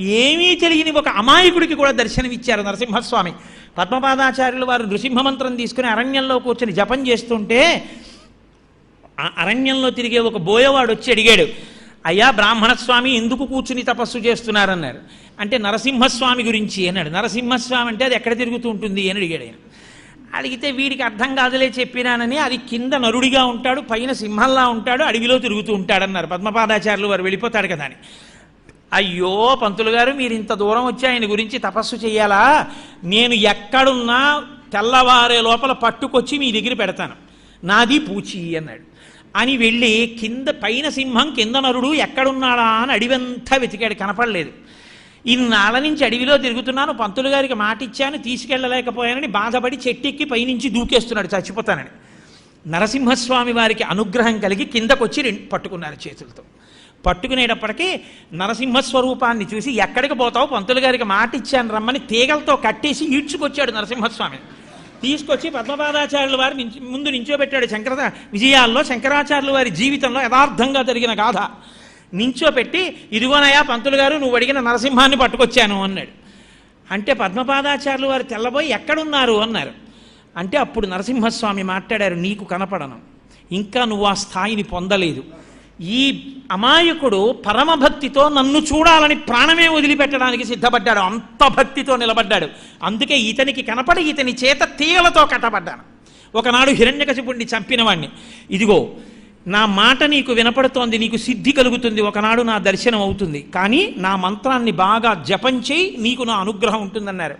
ఏమీ తెలియని ఒక అమాయకుడికి కూడా దర్శనమిచ్చారు నరసింహస్వామి. పద్మపాదాచార్యులు వారు నృసింహ మంత్రం తీసుకుని అరణ్యంలో కూర్చొని జపం చేస్తుంటే అరణ్యంలో తిరిగే ఒక బోయవాడు వచ్చి అడిగాడు అయ్యా బ్రాహ్మణస్వామి ఎందుకు కూర్చుని తపస్సు చేస్తున్నారన్నారు? అంటే నరసింహస్వామి గురించి అన్నాడు. నరసింహస్వామి అంటే అది ఎక్కడ తిరుగుతూ ఉంటుంది? అని అడిగాడు ఆయన. అడిగితే వీడికి అర్థం కాదులే చెప్పినానని అది కింద నరుడిగా ఉంటాడు పైన సింహంలా ఉంటాడు అడవిలో తిరుగుతూ ఉంటాడన్నారు. పద్మపాదాచార్యులు వారు వెళ్ళిపోతాడు కదా అని. అయ్యో పంతులు గారు మీరు ఇంత దూరం వచ్చి ఆయన గురించి తపస్సు చేయాలా? నేను ఎక్కడున్నా తెల్లవారే లోపల పట్టుకొచ్చి మీ దగ్గర పెడతాను. నాది పూచి అన్నాడు. అని వెళ్ళి కింద పైన సింహం కింద నరుడు ఎక్కడున్నాడా అని అడివంతా వెతికాడు. కనపడలేదు. ఇన్నాళ్ళ నుంచి అడవిలో తిరుగుతున్నాను. పంతులు గారికి మాట ఇచ్చాను. తీసుకెళ్ళలేకపోయానని బాధపడి చెట్టెక్కి పైనుంచి దూకేస్తున్నాడు. చచ్చిపోతానని. నరసింహస్వామి వారికి అనుగ్రహం కలిగి కిందకొచ్చి రెండు పట్టుకున్నారు చేతులతో. పట్టుకునేటప్పటికీ నరసింహస్వరూపాన్ని చూసి ఎక్కడికి పోతావు? పంతులు గారికి మాట ఇచ్చాను రమ్మని తీగలతో కట్టేసి ఈడ్చుకొచ్చాడు నరసింహస్వామి. తీసుకొచ్చి పద్మపాదాచార్యుల వారి ముందు నించోబెట్టాడు శంకర విజయాల్లో శంకరాచార్యుల వారి జీవితంలో యథార్థంగా జరిగిన గాథ. నించోపెట్టి ఇదిగోనయా పంతులు గారు నువ్వు అడిగిన నరసింహాన్ని పట్టుకొచ్చాను అన్నాడు. అంటే పద్మపాదాచార్యులు వారు తెల్లబోయి ఎక్కడున్నారు అన్నారు. అంటే అప్పుడు నరసింహస్వామి మాట్లాడారు నీకు కనపడను. ఇంకా నువ్వు ఆ స్థాయిని పొందలేదు. ఈ అమాయకుడు పరమభక్తితో నన్ను చూడాలని ప్రాణమే వదిలిపెట్టడానికి సిద్ధపడ్డాడు. అంత భక్తితో నిలబడ్డాడు. అందుకే ఇతనికి కనపడి ఇతని చేత తీగలతో కట్టబడ్డాను. ఒకనాడు హిరణ్యకశిపుణ్ణి చంపినవాణ్ణి. ఇదిగో నా మాట నీకు వినపడుతోంది నీకు సిద్ధి కలుగుతుంది ఒకనాడు నా దర్శనం అవుతుంది కానీ నా మంత్రాన్ని బాగా జపం చేయి నీకు నా అనుగ్రహం ఉంటుందన్నారు.